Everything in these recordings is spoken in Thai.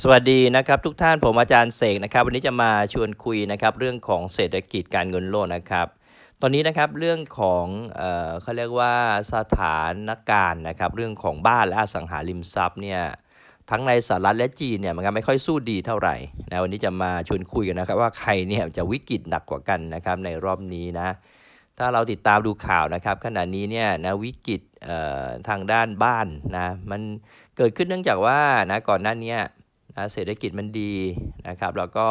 สวัสดีนะครับทุกท่านผมอาจารย์เสกนะครับ วันนี้จะมาชวนคุยนะครับเรื่องของเศรษฐกิจการเงินโลกนะครับ ตอนนี้นะครับเรื่องของเออเขาเรียกว่าสถานการณ์นะครับเรื่องของบ้านและอสังหาริมทรัพย์เนี่ยทั้งในสหรัฐและจีนเนี่ยมันก็ไม่ค่อยสู้ดีเท่าไหร่นะวันนี้จะมาชวนคุยกันนะครับว่าใครเนี่ยจะวิกฤตหนักกว่ากันนะครับในรอบนี้นะถ้าเราติดตามดูข่าวนะครับขณะนี้เนี่ยนะวิกฤตเอ่อทางด้านบ้านนะมันเกิดขึ้นเนื่องจากว่านะก่อนหน้านี้ นะเศรษฐกิจมันดีนะครับ แล้วก็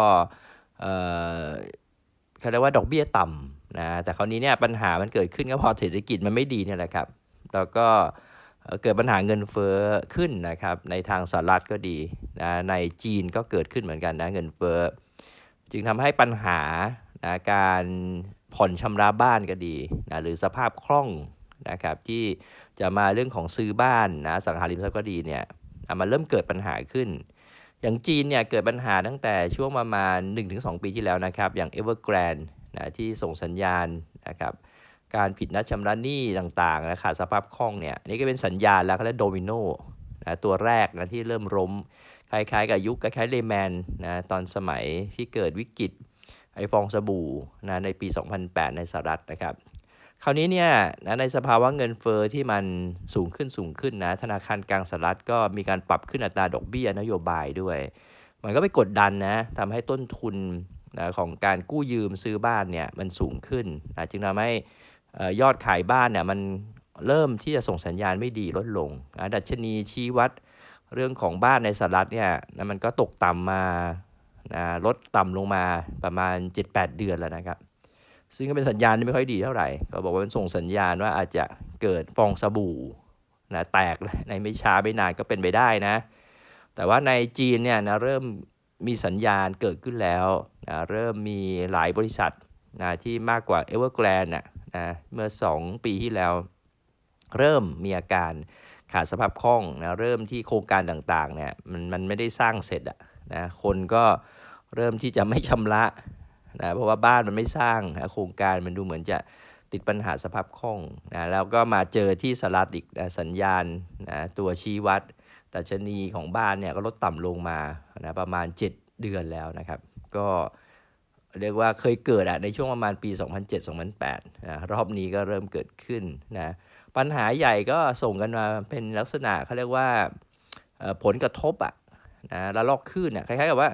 เขาเรียกว่าดอกเบี้ยต่ำนะแต่คราวนี้เนี่ยปัญหามันเกิดขึ้นก็เพอเศรษฐกิจมันไม่ดีเนี่ยแหละครับแล้วก็เกิดปัญหาเงินเฟ้อขึ้นนะครับในทางสหรัฐก็ดีนะในจีนก็เกิดขึ้นเหมือนกันนะเงินเฟ้อจึงทำให้ปัญหานะการผ่อนชำระบ้านก็ดีนะหรือสภาพคล่องนะครับที่จะมาเรื่องของซื้อบ้านนะสังหาริมทรัพย์ก็ดีเนี่ยมันเริ่มเกิดปัญหาขึ้น อย่างจีนเนี่ยเกิดปัญหาตั้งแต่ช่วงประมาณ 1-2 ปีที่แล้วนะครับ อย่าง Evergrande นะที่ส่งสัญญาณนะครับการผิดนัดชำระหนี้ต่างๆนะขาดสภาพคล่องเนี่ยนี่ก็เป็นสัญญาณแล้วเขาเรียกโดมิโนนะตัวแรกนะที่เริ่มล้มคล้ายๆกับยุคคล้ายๆเลแมนนะตอนสมัยที่เกิดวิกฤตไอฟองสบู่นะในปี 2008 ในสหรัฐนะครับ คราวนี้เนี่ยนะในสภาวะเงินเฟอ้อที่มันสูงขึ้นสูงขึ้นนะธนาคารกลางสหรัฐก็มีการปรับขึ้นอัตราดอกเบี้ยนโยบายด้วย มันก็ไปกดดันนะทำให้ต้นทุนนะของการกู้ยืมซื้อบ้านเนี่ยมันสูงขึ้นนะจึงทำให้ยอดขายบ้านเนี่ยมันเริ่มที่จะส่งสัญญาณไม่ดีลดลงนะดัชนีชี้วัดเรื่องของบ้านในสหรัฐเนี่ยนะมันก็ตกต่ำมานะลดต่ำลงมาประมาณ 7-8 เดือนแล้วนะครับ ซึ่งก็เป็นสัญญาณที่ไม่ค่อยดีเท่าไหร่เขาบอกว่ามันส่งสัญญาณว่าอาจจะเกิดฟองสบู่นะแตกในไม่ช้าไม่นานก็เป็นไปได้นะ แต่ว่าในจีนเนี่ยนะเริ่มมีสัญญาณเกิดขึ้นแล้วนะเริ่มมีหลายบริษัทนะที่มากกว่า e v e r g r a n d นะนะเมื่อ 2 ปีที่แล้ว เริ่มมีอาการขาดสภาพคล่องนะเริ่มที่โครงการต่างๆเนี่ยมันมันไม่ได้สร้างเสร็จอะนะคนก็เริ่มที่จะไม่ชำระ นะเพราะว่าบ้านมันไม่สร้างนะโครงการมันดูเหมือนจะติดปัญหาสภาพคล่องนะแล้วก็มาเจอที่สหรัฐอีกนะสัญญาณนะตัวชี้วัดดัชนีของบ้านเนี่ยก็ลดต่ำลงมานะประมาณ 7 เดือนแล้วนะครับ ก็เรียกว่าเคยเกิดอะในช่วงประมาณปี 2007-2008นะรอบนี้ก็เริ่มเกิดขึ้นนะปัญหาใหญ่ก็ส่งกันมาเป็นลักษณะเขาเรียกว่าผลกระทบอะนะระลอกคลื่นอะคล้ายๆกับว่า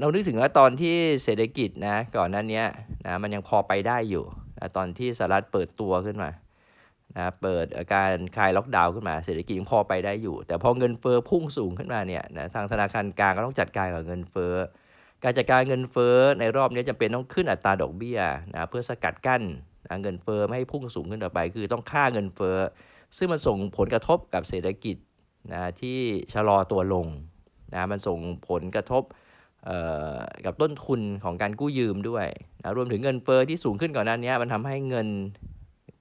เรานึกถึงว่าตอนที่เศรษฐกิจนะก่อนนั้นเนี้ยนะมันยังพอไปได้อยู่นะตอนที่สหรัฐเปิดตัวขึ้นมานะเปิดการคลายล็อกดาวน์ขึ้นมาเศรษฐกิจยังพอไปได้อยู่ แต่พอเงินเฟ้อพุ่งสูงขึ้นมาเนี่ยนะทางธนาคารกลางก็ต้องจัดการกับเงินเฟ้อการจัดการเงินเฟ้อในรอบนี้จำเป็นต้องขึ้นอัตราดอกเบี้ยนะเพื่อสกัดกั้นนะเงินเฟ้อไม่ให้พุ่งสูงขึ้นต่อไป คือต้องค่าเงินเฟ้อซึ่งมันส่งผลกระทบกับเศรษฐกิจนะที่ชะลอตัวลงนะมันส่งผลกระทบ กับต้นทุนของการกู้ยืมด้วยนะรวมถึงเงินเฟอ้อที่สูงขึ้นก่อนหน้านี้มันทำให้เงิน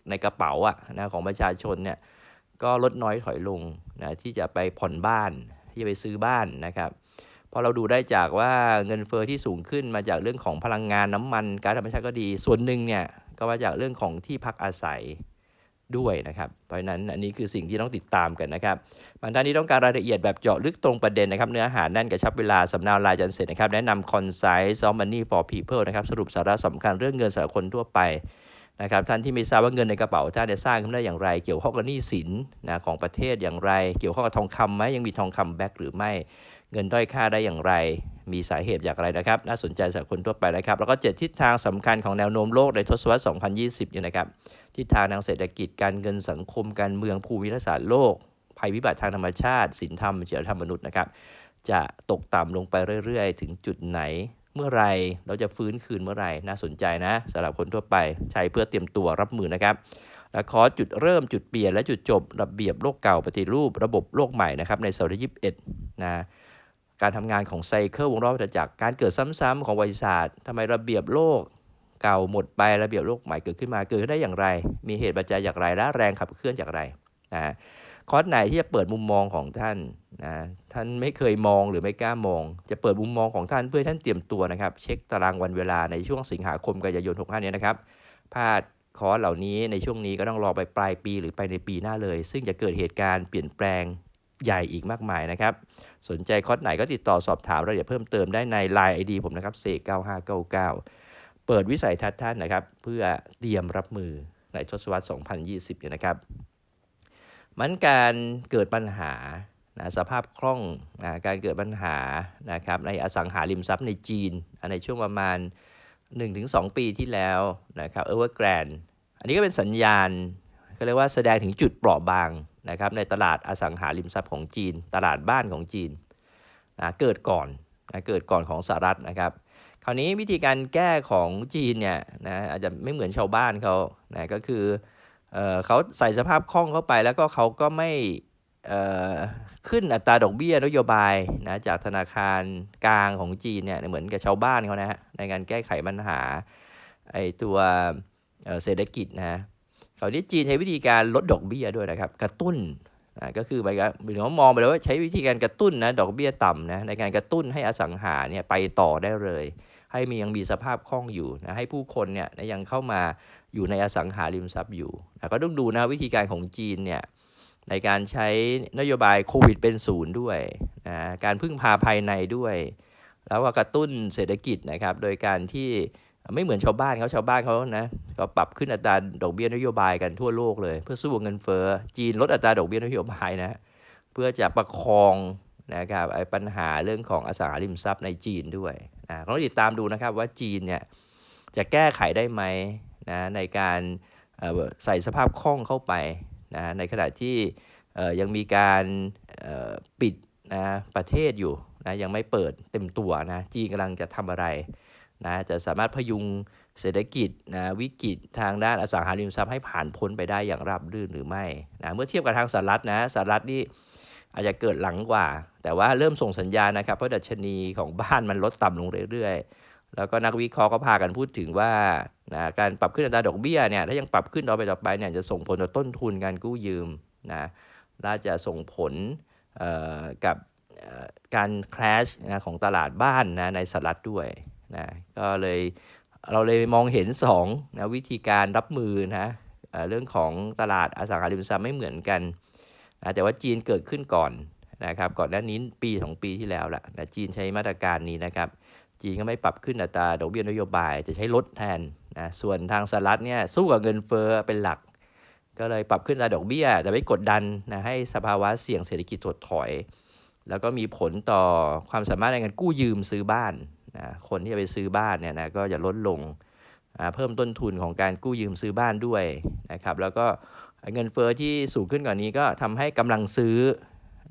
ในกระเป๋าอะนะของประชาชนเนี่ยก็ลดน้อยถอยลงนะที่จะไปผ่อนบ้านที่จะไปซื้อบ้านนะครับพราะเราดูได้จากว่าเงินเฟอ้อที่สูงขึ้นมาจากเรื่องของพลังงานน้ำมัน กาซธรรมชาติก็ดีส่วนหนึ่งเนี่ยก็มาจากเรื่องของที่พักอาศัย ด้วยนะครับ เพราะฉะนั้นอันนี้คือสิ่งที่ต้องติดตามกันนะครับบางท่านที่ต้องการรายละเอียดแบบเจาะลึกตรงประเด็นนะครับ เนื้อหาแน่นกระชับเวลาสำเนาลายจันเสร็จนะครับ แนะนำ Concise of Money for People นะครับสรุปสาระสำคัญเรื่องเงินสำหรับคนทั่วไปนะครับท่านที่ไม่ทราบว่าเงินในกระเป๋าท่านจะสร้างขึ้นได้อย่างไร เกี่ยวข้องกับหนี้สินนะของประเทศอย่างไร เกี่ยวข้องกับทองคำไหมยังมีทองคำแบ็กหรือไม่ เงินด้อยค่าได้อย่างไร มีสาเหตุอย่างไรนะครับ น่าสนใจสำหรับคนทั่วไปนะครับ แล้วก็เจ็ดทิศทางสำคัญของแนวโน้มโลกในทศวรรษ 2020เนี่ยนะครับ ทิศทางทางเศรษฐกิจ การเงินสังคม การเมืองภูมิรัศาสตร์โลก ภัยพิบัติทางธรรมชาติสินธรรมจริยธรรมมนุษย์นะครับ จะตกต่ำลงไปเรื่อยๆ ถึงจุดไหน เมื่อไรเราจะฟื้นคืนเมื่อไหร่น่าสนใจนะสำหรับคนทั่วไป ใช้เพื่อเตรียมตัวรับมือนะครับและขอจุดเริ่มจุดเปลี่ยนและจุดจบ ระเบียบโลกเก่าปฏิรูประบบโลกใหม่นะครับในศตวรรษที่21นะ การทำงานของไซเคิลวงรอบวัฏจักรการเกิดซ้ำๆของบริษัททำไมระเบียบโลกเก่าหมดไประเบียบโลกใหม่เกิดขึ้นมาเกิดขึ้นได้อย่างไร มีเหตุปัจจัยอย่างไรและแรงขับเคลื่อนอย่างไรนะคอร์สไหนที่จะเปิดมุมมองของท่านนะท่านไม่เคยมองหรือไม่กล้ามอง จะเปิดมุมมองของท่านเพื่อท่านเตรียมตัวนะครับ เช็คตารางวันเวลาในช่วงสิงหาคมกันยายน65นี้นะครับพลาดคอร์สเหล่านี้ในช่วงนี้ก็ต้องรอไปปลายปีหรือไปในปีหน้าเลย ซึ่งจะเกิดเหตุการณ์เปลี่ยนแปลง ใหญ่อีกมากมายนะครับ สนใจคอร์สไหนก็ติดต่อสอบถามรายละเอียดเพิ่มเติมได้ใน Line ID ผมนะครับเสก9599 เปิดวิสัยทัศน์ท่านนะครับ เพื่อเตรียมรับมือในทศวรรษ 2020อยู่นะครับ มันการเกิดปัญหานะสภาพคล่องนะการเกิดปัญหานะครับในอสังหาริมทรัพย์ในจีน ในช่วงประมาณ 1-2 ปีที่แล้วนะครับเอเวอร์แกรนอันนี้ก็เป็นสัญญาณเขาเรียกว่าแสดงถึงจุดเปราะบาง นะครับในตลาดอสังหาริมทรัพย์ของจีน ตลาดบ้านของจีนนะเกิดก่อนนะเกิดก่อนของสหรัฐนะครับ คราวนี้วิธีการแก้ของจีนเนี่ยนะอาจจะไม่เหมือนชาวบ้านเขานะก็คือเออเขาใส่สภาพคล่องเข้าไปแล้วก็เขาก็ไม่เออขึ้นอัตราดอกเบี้ยนโยบายนะจากธนาคารกลางของจีนเนี่ยเหมือนกับชาวบ้านเขานะฮะในการแก้ไขปัญหาไอตัวเอ่อเศรษฐกิจนะ คราวนี้จีนใช้วิธีการลดดอกเบี้ยด้วยนะครับ กระตุ้นนะก็คือหมายความหมายว่ามองไปเลยว่าใช้วิธีการกระตุ้นนะดอกเบี้ยต่ำนะในการกระตุ้นให้อสังหาเนี่ยไปต่อได้เลย ให้มียังมีสภาพคล่องอยู่นะให้ผู้คนเนี่ยยังเข้ามาอยู่ในอสังหาริมทรัพย์อยู่นะก็ต้องดูนะวิธีการของจีนเนี่ยในการใช้นโยบายโควิดเป็นศูนย์ด้วยนะการพึ่งพาภายในด้วย แล้วก็กระตุ้นเศรษฐกิจนะครับ โดยการที่ ไม่เหมือนชาวบ้านเขาชาวบ้านเขานะก็ปรับขึ้นอัตราดอกเบี้ยนโยบายกันทั่วโลกเลย เพื่อสู้เงินเฟ้อจีนลดอัตราดอกเบี้ยนโยบายนะเพื่อจะประคองนะครับไอ้ปัญหาเรื่องของอสังหาริมทรัพย์ในจีนด้วยนะต้องติดตามดูนะครับว่าจีนเนี่ยจะแก้ไขได้ไหมนะในการใส่สภาพคล่องเข้าไปนะในขณะที่ยังมีการปิดนะประเทศอยู่นะยังไม่เปิดเต็มตัวนะจีนกำลังจะทำอะไร นะจะสามารถพยุงเศรษฐกิจนะวิกฤตทางด้านอสังหาริมทรัพย์ให้ผ่านพ้นไปได้อย่างราบรื่นหรือไม่นะเมื่อเทียบกับทางสหรัฐนะสหรัฐนี่อาจจะเกิดหลังกว่า แต่ว่าเริ่มส่งสัญญาณนะครับเพราะดัชนีของบ้านมันลดต่ำลงเรื่อยๆ แล้วก็นักวิเคราะห์ก็พากันพูดถึงว่านะการปรับขึ้นอัตราดอกเบี้ยเนี่ยถ้ายังปรับขึ้นต่อไปต่อไปเนี่ยจะส่งผลต่อต้นทุนการกู้ยืมนะและจะส่งผลกับการคราชนะของตลาดบ้านนะในสหรัฐด้วย นะก็เลยเราเลยมองเห็น2นะวิธีการรับมือนะเอเรื่องของตลาดอสังหาริมทรัพย์ไม่เหมือนกันนะแต่ว่าจีนเกิดขึ้นก่อนนะครับก่อนหน้านี้ปีสองปีที่แล้วแหละนะจีนใช้มาตรการนี้นะครับจีนก็ไม่ปรับขึ้นอัตราดอกเบี้ยนโยบายจะใช้ลดแทนนะส่วนทางสหรัฐเนี่ยสู้กับเงินเฟ้อเป็นหลัก ก็เลยปรับขึ้นอัตราดอกเบี้ย แต่ไม่กดดันนะให้สภาวะเสี่ยงเศรษฐกิจถดถอย แล้วก็มีผลต่อความสามารถในการกู้ยืมซื้อบ้าน นะคนที่จะไปซื้อบ้านเนี่ยนะก็จะลดลงเพิ่มต้นทุนของการกู้ยืมซื้อบ้านด้วยนะครับแล้วก็เงินเฟ้อที่สูงขึ้นกว่านี้ก็ทำให้กำลังซื้อ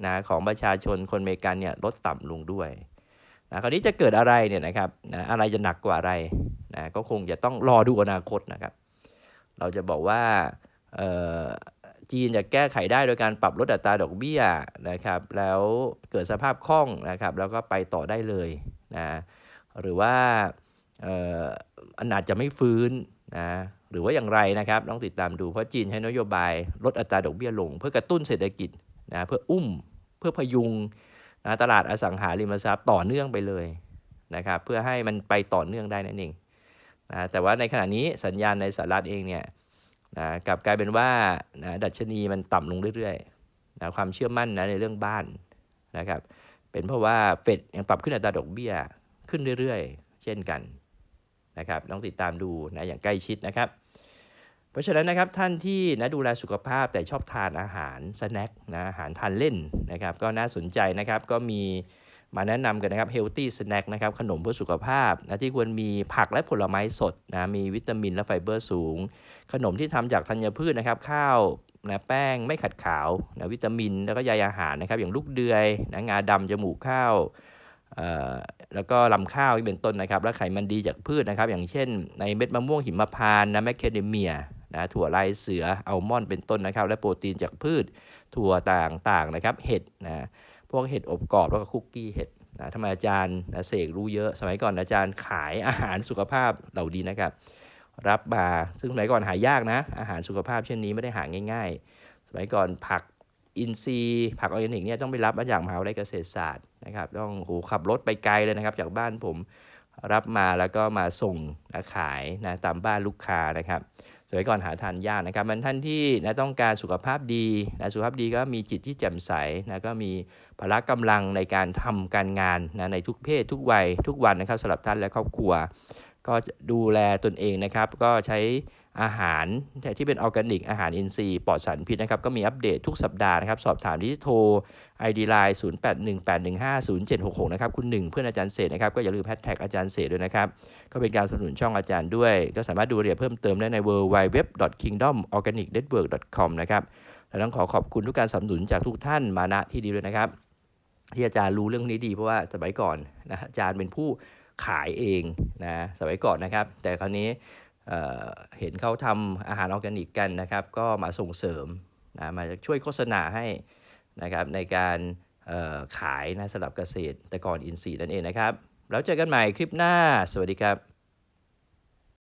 นะของประชาชนคนอเมริกันเนี่ยลดต่ำลงด้วยนะคราวนี้จะเกิดอะไรเนี่ยนะครับนะอะไรจะหนักกว่าอะไรนะก็คงจะต้องรอดูอนาคตนะครับ เราจะบอกว่าจีนจะแก้ไขได้โดยการปรับลดอัตราดอกเบี้ยนะครับ แล้วเกิดสภาพคล่องนะครับ แล้วก็ไปต่อได้เลยนะ หรือว่าอันอาจจะไม่ฟื้นนะหรือว่าอย่างไรนะครับต้องติดตามดูเพราะจีนใช้นโยบายลดอัตราดอกเบี้ยลง เพื่อกระตุ้นเศรษฐกิจนะเพื่ออุ้มเพื่อพยุงนะตลาดอสังหาริมทรัพย์ต่อเนื่องไปเลยนะครับเพื่อให้มันไปต่อเนื่องได้นั่นเองนะแต่ว่าในขณะนี้สัญญาณในสหรัฐเองเนี่ยนะกลับกลายเป็นว่านะดัชนีมันต่ำลงเรื่อยๆนะความเชื่อมั่นนะในเรื่องบ้านนะครับเป็นเพราะว่าเฟดยังปรับขึ้นอัตราดอกเบี้ย ขึ้นเรื่อยๆ เช่นกันนะครับต้องติดตามดูนะอย่างใกล้ชิดนะครับ เพราะฉะนั้นนะครับท่านที่นะดูแลสุขภาพแต่ชอบทานอาหารสแน็คนะอาหารทานเล่นนะครับก็น่าสนใจนะครับก็มีมาแนะนำกันนะครับ healthy snack นะครับขนมเพื่อสุขภาพนะที่ควรมีผักและผลไม้สดนะมีวิตามินและไฟเบอร์สูง ขนมที่ทำจากธัญพืชนะครับข้าวนะแป้งไม่ขัดขาวนะวิตามินแล้วก็ใยอาหารนะครับอย่างลูกเดือยนะงาดำจมูกข้าว แล้วก็ลำข้าวนี่เป็นต้นนะครับ และไขมันดีจากพืชนะครับ อย่างเช่น ในเม็ดมะม่วงหิมพานต์นะแมคเคเดเมียนะถั่วลายเสืออัลมอนด์เป็นต้นนะครับ และโปรตีนจากพืชถั่วต่างๆนะครับ เห็ดนะพวกเห็ดอบกรอบแล้วก็คุกกี้เห็ดนะทำไมอาจารย์นะเสกรู้เยอะ สมัยก่อนอาจารย์ขายอาหารสุขภาพเหล่าดีนะครับ รับมาซึ่งสมัยก่อนหายากนะ อาหารสุขภาพเช่นนี้ไม่ได้หาง่าย ๆ สมัยก่อนผักอินทรีย์ผักออร์แกนิกเนี่ยต้องไปรับมาจากมหาวิทยาลัยเกษตรศาสตร์ นะครับ ต้องโหขับรถไปไกลเลยนะครับ จากบ้านผมรับมาแล้วก็มาส่งขายนะตามบ้านลูกค้านะครับสมัยก่อนหาทานยากนะครับมันท่านที่นะต้องการสุขภาพดีนะสุขภาพดีก็มีจิตที่แจ่มใสนะก็มีพละกำลังในการทำการงานนะในทุกเพศทุกวัยทุกวันนะครับสำหรับท่านและครอบครัว ก็ดูแลตนเองนะครับ ก็ใช้ อาหารที่เป็นออร์แกนิก อาหารอินทรีย์ปลอดสารพิษนะครับ ก็มีอัปเดตทุกสัปดาห์นะครับ สอบถามที่โทร ID Line 0818150766 นะครับ คุณหนึ่งเพื่อนอาจารย์เศษนะครับ ก็อย่าลืมแฮชแท็กอาจารย์เศษด้วยนะครับ ก็เป็นการสนับสนุนช่องอาจารย์ด้วย ก็สามารถดูรายละเอียดเพิ่มเติมได้ใน w w w k i n g d o m o r g a n i c n e t w o r k c o m นะครับและต้องขอขอบคุณทุกการสนับสนุนจากทุกท่านมาณที่ดีด้วยนะครับ ที่อาจารย์รู้เรื่องนี้ดีเพราะว่าสมัยก่อนนะอาจารย์เป็นผู้ขายเองนะสมัยก่อนนะครับ แต่คราวนี้ เเห็นเขาทำอาหารออร์แกนิกกันนะครับ ก็มาส่งเสริมนะมาช่วยโฆษณาให้นะครับในการขายนะสำหรับเกษตรแต่ก่อนอินทรีย์นั่นเองนะครับ แล้วเจอกันใหม่คลิปหน้า สวัสดีครับ